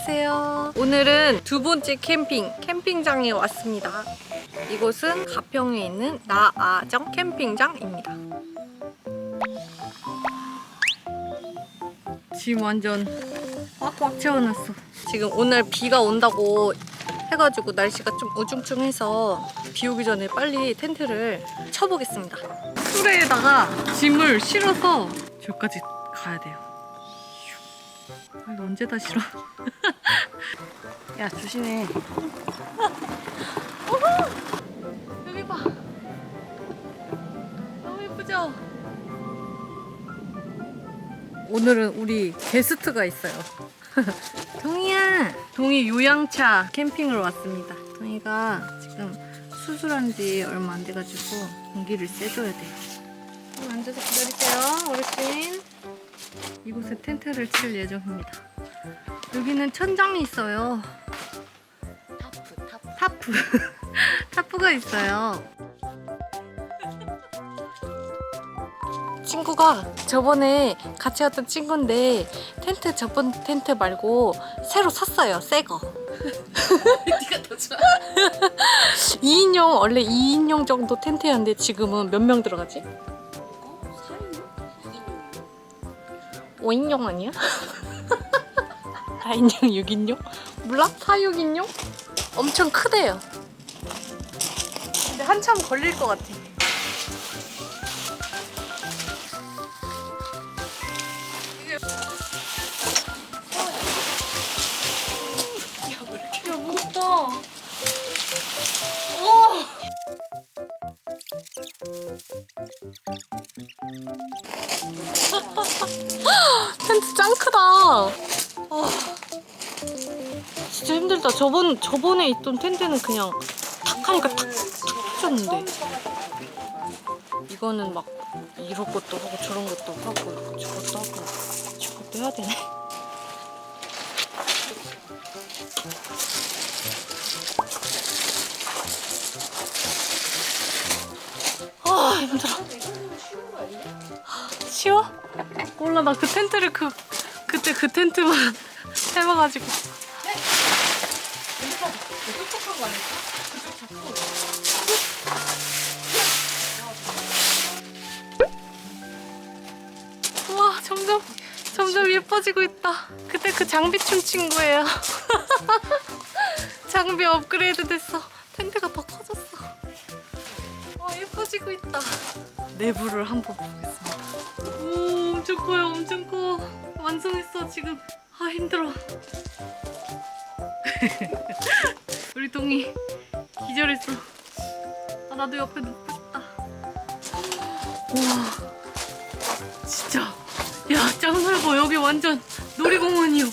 안녕하세요. 오늘은 두 번째 캠핑, 캠핑장에 왔습니다. 이곳은 가평에 있는 나아정 캠핑장입니다. 지금 완전 꽉꽉 채워놨어. 지금 오늘 비가 온다고 해가지고 날씨가 좀 우중충해서 비 오기 전에 빨리 텐트를 쳐보겠습니다. 수레에다가 짐을 실어서 저기까지 가야 돼요. 아, 이거 언제 다 실어? 야 조심해. 어허! 여기 봐. 너무 예쁘죠? 오늘은 우리 게스트가 있어요. 동이야. 동이 요양차 캠핑을 왔습니다. 동이가 지금 수술한 지 얼마 안 돼가지고 공기를 쐬줘야 돼요. 좀 앉아서 기다리세요, 어르신. 이곳에 텐트를 칠 예정입니다. 여기는 천장이 있어요. 타프 타프 타프. 타프가 있어요. 친구가 저번에 같이 왔던 친구인데 텐트 저번 텐트 말고 새로 샀어요. 새 거. 네가 더 좋아 2인용 원래 2인용 정도 텐트였는데 지금은 몇 명 들어가지? 5인용 아니야? 4인용 6인용? 몰라? 4, 6인용? 엄청 크대요. 근데 한참 걸릴 것 같아. 저번 저번에 있던 텐트는 그냥 탁 하니까 탁탁 쳤는데 이거는 막 이런 것도 하고 저런 것도 하고 저것도 하고 저것도 해야 되네. 아 힘들어. 쉬워? 몰라 나 그 텐트를 그 그때 그 텐트만 해봐가지고 예뻐지고 있다. 그때 그 장비 춤 친구예요. 장비 업그레이드 됐어. 텐트가 더 커졌어. 와 예뻐지고 있다. 내부를 한번 보겠습니다. 오 엄청 커요 엄청 커. 완성했어 지금. 아 힘들어. 우리 동이 기절했어. 아 나도 옆에 눕고 싶다. 우와 넓어 여기 완전 놀이공원이요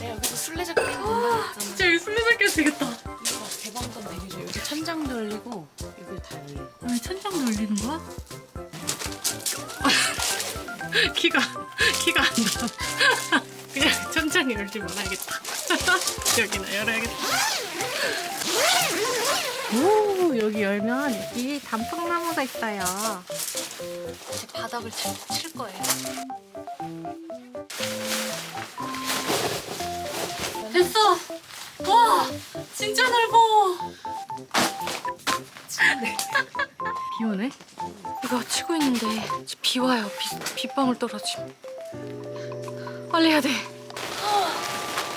내가 여기서 술래잡기 된다고 했잖아 진짜 여기 술래잡기 해도 되겠다 이거 대방건 되게 좋아 여기 천장도 열리고 여기 다 열리고 아니 천장도 열리는 거야? 키가 키가 안 나. 그냥 천장이 열지 말아야겠다. 여기나 열어야겠다. 단풍나무가 있어요. 이제 바닥을 칠, 칠 거예요. 됐어. 와 진짜 넓어. 비 오네? 이거 치고 있는데 비 와요. 비, 빗방울 떨어짐. 빨리 해야 돼.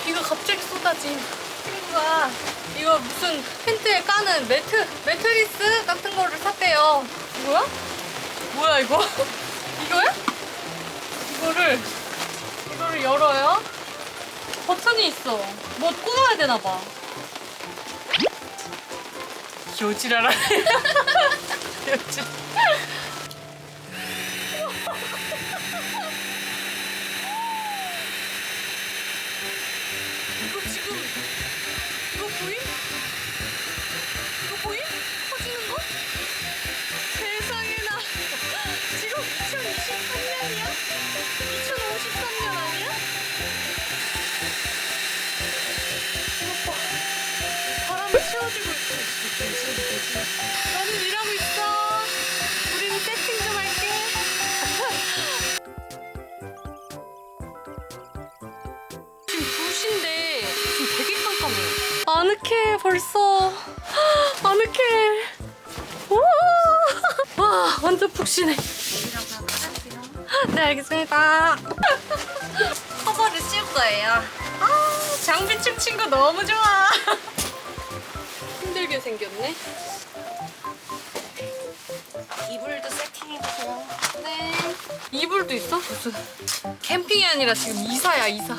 비가 갑자기 쏟아짐. 친구가 이거 무슨 텐트에 까는 매트, 매트리스 같은 거를 샀대요. 뭐야? 뭐야 이거? 이거야? 이거를 이거를 열어요. 버튼이 있어. 뭐 꽂아야 되나 봐. 요지라라. 요지. 푹신해 네 알겠습니다. 커버를 씌울 거예요. 아 장비충 친구 너무 좋아. 힘들게 생겼네. 이불도 세팅해보세요. 네. 이불도 있어? 무슨 캠핑이 아니라 지금 이사야 이사.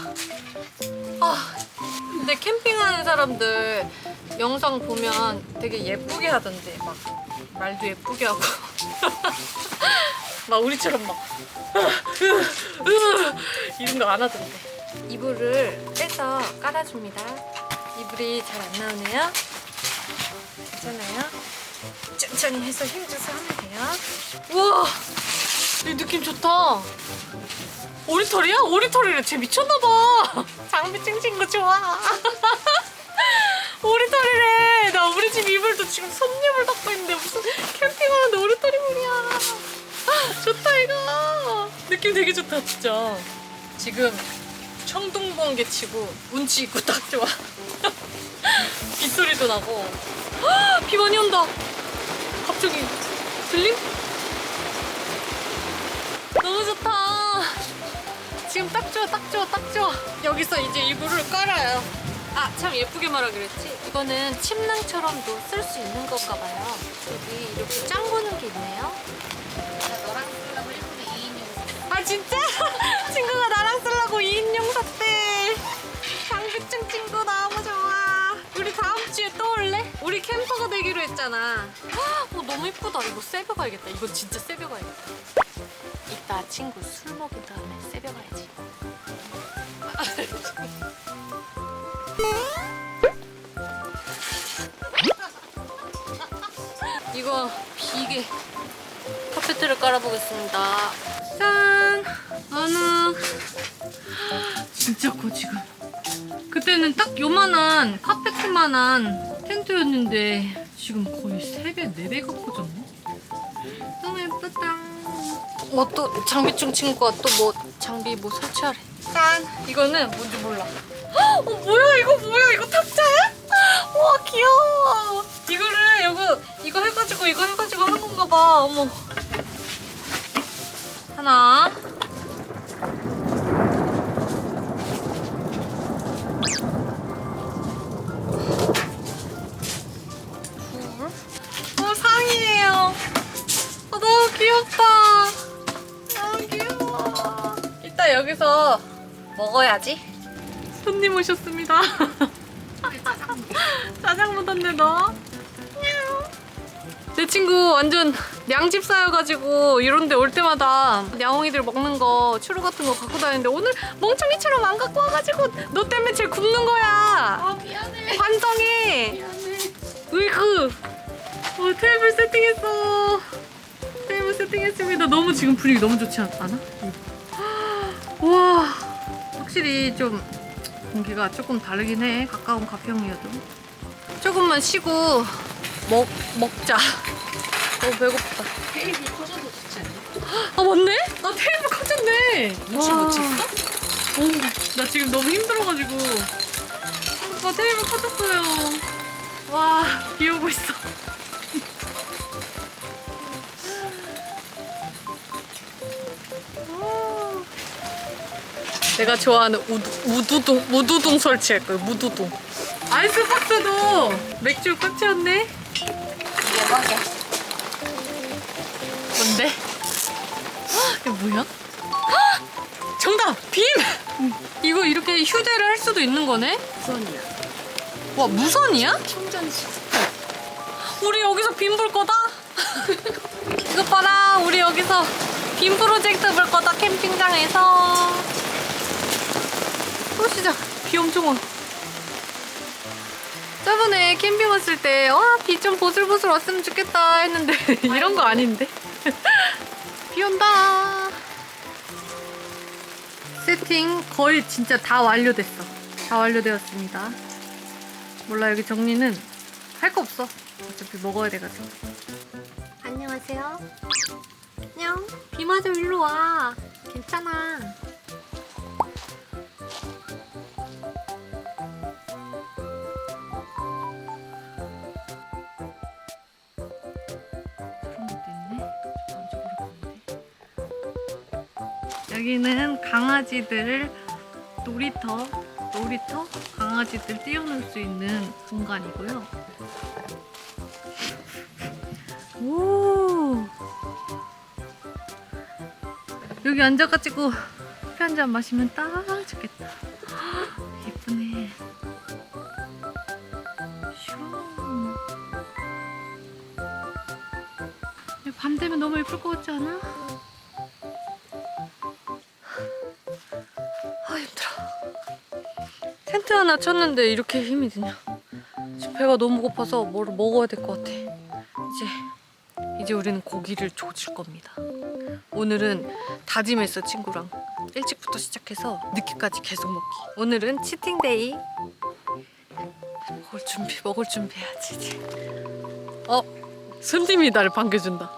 아 근데 캠핑하는 사람들 영상 보면 되게 예쁘게 하던데 막 말도 예쁘게 하고 막 우리처럼 막. 이런 거 안 하던데. 이불을 빼서 깔아줍니다. 이불이 잘 안 나오네요. 괜찮아요? 천천히 해서 힘줘서 하면 돼요. 우와! 이 느낌 좋다. 오리털이야? 오리털이래. 쟤 미쳤나봐. 장비 찡찡 거 좋아. 오리털이래. 나 우리 집 이불도 지금 손님을 닦고 있는데 무슨 캠핑하는데 오리털 이불이야 좋다 이거 느낌 되게 좋다 진짜 지금 청둥번개 치고 운치 있고 딱 좋아 빗소리도 나고 비 많이 온다 갑자기 들림? 너무 좋다. 지금 딱 좋아, 딱 좋아, 딱 좋아. 여기서 이제 이불을 깔아요. 아, 참 예쁘게 말하기로 했지. 이거는 침낭처럼도 쓸 수 있는 건가 봐요. 여기 이렇게 짱 보는 진짜? 친구가 나랑 쓰려고 2인용 샀대. 장비충 친구 너무 좋아. 우리 다음 주에 또 올래? 우리 캠퍼가 되기로 했잖아. 어, 너무 예쁘다. 이거 세벼 가야겠다. 이거 진짜 세벼 가야겠다. 이따 친구 술 먹인 다음에 세벼 가야지. 이거 비계 카페트를 깔아보겠습니다. 짠! 어느 진짜 커 지금. 그때는 딱 요만한 카페트만한 텐트였는데 지금 거의 3배, 4배가 커졌네. 너무 예쁘다. 뭐 또 장비충 친구가 또 뭐 장비 뭐 설치하래. 짠! 이거는 뭔지 몰라. 어 뭐야 이거 뭐야 이거 탁자야? 와 귀여워. 이거를 이거 이거 해가지고 이거 해가지고 하는 건가 봐. 어머. 하나. 귀엽다. 너무 귀여워. 이따 여기서 먹어야지. 손님 오셨습니다. 짜장 묻었네 너. 내 친구 완전 양집 쌓여가지고 이런데 올 때마다 야옹이들 먹는 거 추루 같은 거 갖고 다니는데 오늘 멍청이처럼 안 갖고 와가지고 너 때문에 쟤 굶는 거야. 아 미안해 반성해. 미안해 으이그. 어, 테이블 세팅했어. 세팅했습니다. 너무 지금 분위기 너무 좋지 않, 않아? 와, 확실히 좀 공기가 조금 다르긴 해. 가까운 가평이어도. 조금만 쉬고 먹 먹자. 너무 배고프다. 테이블 커져도 좋지 않니? 아 맞네? 나 테이블 커졌네. 묻지 있어? 오, 나 지금 너무 힘들어가지고. 오빠 테이블 커졌어요. 와, 비 오고 있어. 내가 좋아하는 우두, 우두둥, 무두둥 설치할 거예요, 무두둥. 아이스박스도 맥주 꽉 채웠네. 대박이야 뭔데? 헉, 이거 뭐야? 헉! 정답! 빔! 이거 이렇게 휴대를 할 수도 있는 거네? 무선이야 와 무선이야? 충전식 우리 여기서 빔불 거다? 이거 봐라 우리 여기서 빔 프로젝트 불 거다 캠핑장에서 또 시작 비 엄청 와. 저번에 캠핑 왔을 때와비좀 보슬보슬 왔으면 좋겠다 했는데 이런 거 아닌데? 비 온다. 세팅 거의 진짜 다 완료됐어. 다 완료되었습니다. 몰라 여기 정리는 할 거 없어. 어차피 먹어야 돼가지고. 안녕하세요. 안녕. 비마저 일로 와. 괜찮아 여기는 강아지들 놀이터, 놀이터? 강아지들 뛰어놀 수 있는 공간이고요. 오! 여기 앉아가지고 커피 한 잔 마시면 딱 좋겠다. 예쁘네. 슝. 밤 되면 너무 예쁠 것 같지 않아? 아 텐트 하나 쳤는데 이렇게 힘이 드냐? 지금 배가 너무 고파서 뭘 먹어야 될 것 같아. 이제 이제 우리는 고기를 조질 겁니다. 오늘은 다짐했어 친구랑 일찍부터 시작해서 늦게까지 계속 먹기. 오늘은 치팅데이. 먹을 준비 먹을 준비해야지 이제. 어 손님이 나를 반겨준다.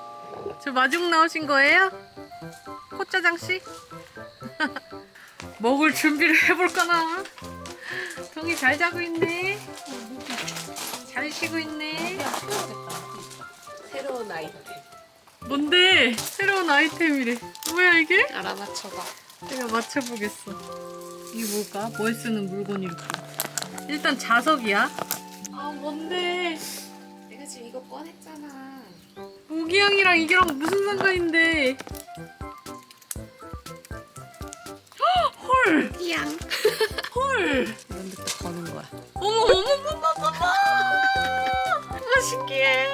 저 마중 나오신 거예요? 코짜장 씨? 먹을 준비를 해볼까나? 동이 잘 자고 있네. 잘 쉬고 있네. 새로운 아이템 뭔데? 새로운 아이템이래. 뭐야 이게? 알아맞혀봐 내가 맞춰보겠어. 이게 뭘까? 뭐에 쓰는 물건일까? 일단 자석이야. 아 뭔데? 내가 지금 이거 꺼냈잖아 모기향이랑 이게랑 무슨 상관인데? 헉, 헐! 띠양 헐! 거는 거야 어머 어머 어머 어머 어머! 아 신기해.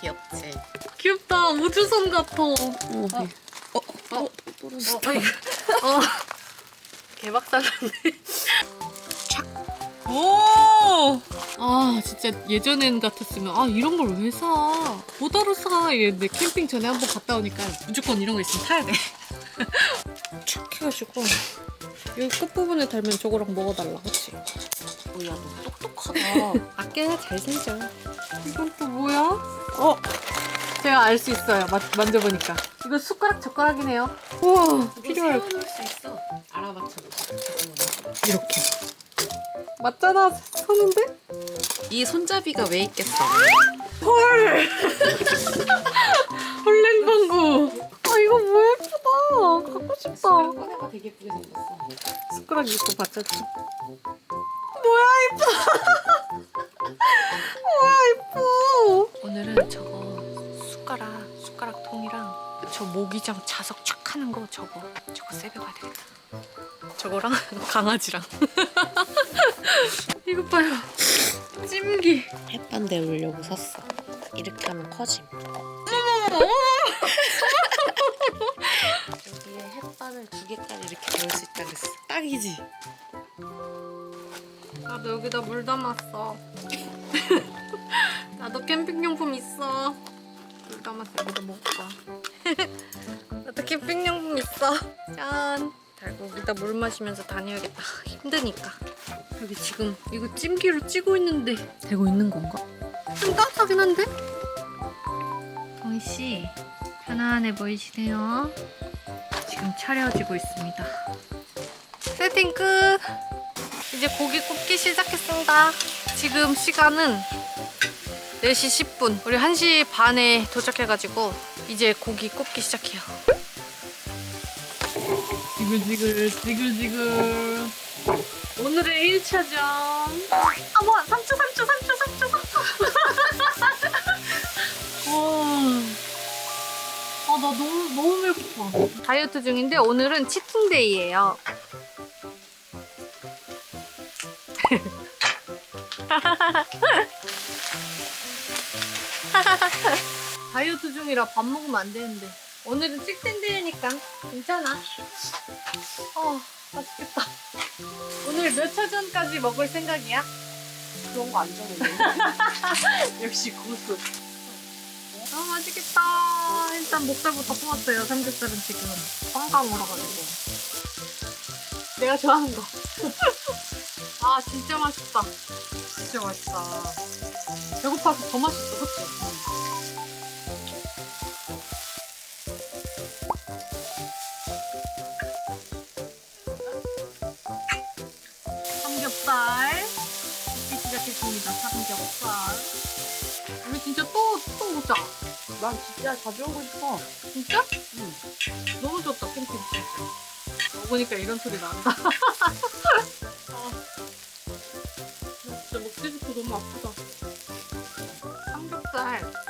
귀엽지? 귀엽다. 우주선 같아. 어, 어, 어, 어, 떨어졌어 어, 어. 개박살났네. 착. 오! 아, 진짜 예전엔 같았으면 아, 이런 걸 왜 사? 뭐다로 사? 이랬는데 캠핑 전에 한번 갔다 오니까 무조건 이런 거 있으면 타야 돼. 착 해가지고 여기 끝부분에 달면 저거랑 먹어달라, 그치? 뭐야 너 똑똑하다 아껴야 잘생겨. 이건 또 뭐야? 어! 제가 알 수 있어요. 마, 만져보니까. 이거 숟가락 젓가락이네요. 우와, 필요할 세워놓을 수 있어 알아맞혀봐 잠깐만. 이렇게. 맞잖아, 서는데? 이 손잡이가 왜 있겠어 헐! 예쁘게 생겼어 숟가락 입고 받쳤지. 뭐야, 이뻐. 뭐야, 이뻐. 오늘은 저거 숟가락, 숟가락 통이랑 저 모기장 자석 촥 하는 거 저거, 저거 세배 가야 되겠다. 저거랑 강아지랑. 이거 봐요. 찜기. 햇반 데우려고 샀어 이렇게 하면 커짐 여기에 햇반을 두 개까지 데울 수 있다 그랬어 딱이지? 나도 여기다 물 담았어. 나도 캠핑용품 있어. 물 담았어. 여기다 먹자. 나도 캠핑용품 있어. 짠. 달고 여기다 물 마시면서 다녀야겠다. 힘드니까. 여기 지금 이거 찜기로 찌고 있는데 되고 있는 건가? 좀 따뜻하긴 한데? 동희 씨, 편안해 보이시네요. 지금 차려지고 있습니다. 세팅 끝. 이제 고기 굽기 시작했습니다. 지금 시간은 4시 10분. 우리 1시 반에 도착해가지고 이제 고기 굽기 시작해요. 지글지글 지글지글 오늘의 1차전 아 뭐야 3초 3초 3초 3초 3초 와 아 나 너무 너무 배고파 다이어트 중인데 오늘은 치팅데이예요 다이어트 중이라 밥 먹으면 안 되는데 오늘은 찍텐데이니까 괜찮아. 어 맛있겠다. 오늘 몇 차전까지 먹을 생각이야? 그런 거안 정해 역시 고수. 아 맛있겠다. 일단 목살부터 뽑았어요. 삼겹살은 지금 꽝꽝 얼어가지고. 내가 좋아하는 거. 아 진짜 맛있다. 진짜 맛있다. 배고파서 더 맛있어, 그치? 삼겹살 먹기 시작했습니다. 삼겹살. 우리 진짜 또, 또 오자. 난 진짜 자주 오고 싶어. 진짜? 응. 너무 좋다 캠핑 진짜. 먹으니까 이런 소리 난다. 아프다. 삼겹살